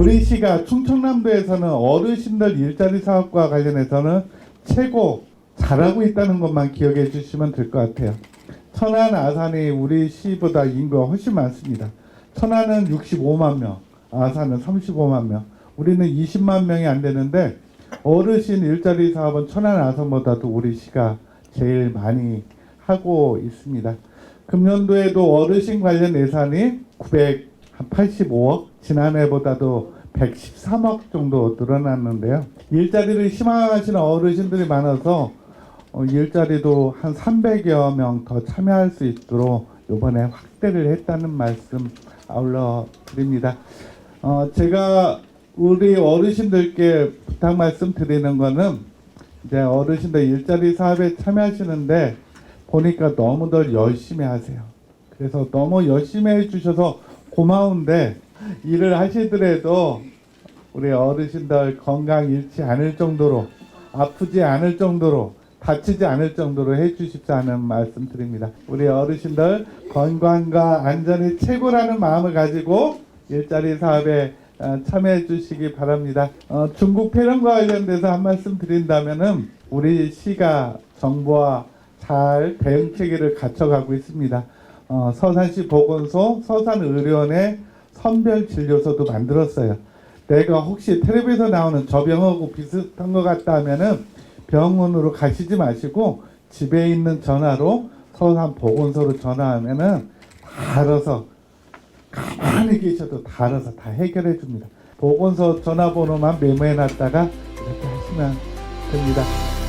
우리 시가 충청남도에서는 어르신들 일자리 사업과 관련해서는 최고 잘하고 있다는 것만 기억해 주시면 될 것 같아요. 천안 아산이 우리 시보다 인구가 훨씬 많습니다. 천안은 65만 명, 아산은 35만 명, 우리는 20만 명이 안 되는데 어르신 일자리 사업은 천안 아산보다도 우리 시가 제일 많이 하고 있습니다. 금년도에도 어르신 관련 예산이 985억, 지난해보다도 113억 정도 늘어났는데요. 일자리를 희망하시는 어르신들이 많아서 어, 일자리도 한 300여 명 더 참여할 수 있도록 이번에 확대를 했다는 말씀 아울러 드립니다. 어, 제가 우리 어르신들께 부탁 말씀 드리는 거는 이제 어르신들 일자리 사업에 참여하시는데 보니까 너무들 열심히 하세요. 그래서 너무 열심히 해주셔서 고마운데 일을 하시더라도 우리 어르신들 건강 잃지 않을 정도로 아프지 않을 정도로 다치지 않을 정도로 해주십사는 말씀 드립니다. 우리 어르신들 건강과 안전이 최고라는 마음을 가지고 일자리 사업에 어, 참여해 주시기 바랍니다. 어, 중국 폐렴과 관련돼서 한 말씀 드린다면은 우리 시가 정부와 잘 대응 체계를 갖춰가고 있습니다. 어, 서산시 보건소, 서산의료원의 선별 진료소도 만들었어요. 내가 혹시 텔레비에서 나오는 저 병하고 비슷한 것 같다 하면은 병원으로 가시지 마시고 집에 있는 전화로 서산 보건소로 전화하면은 다 알아서 가만히 계셔도 다 알아서 다 해결해 줍니다. 보건소 전화번호만 메모해 놨다가 이렇게 하시면 됩니다.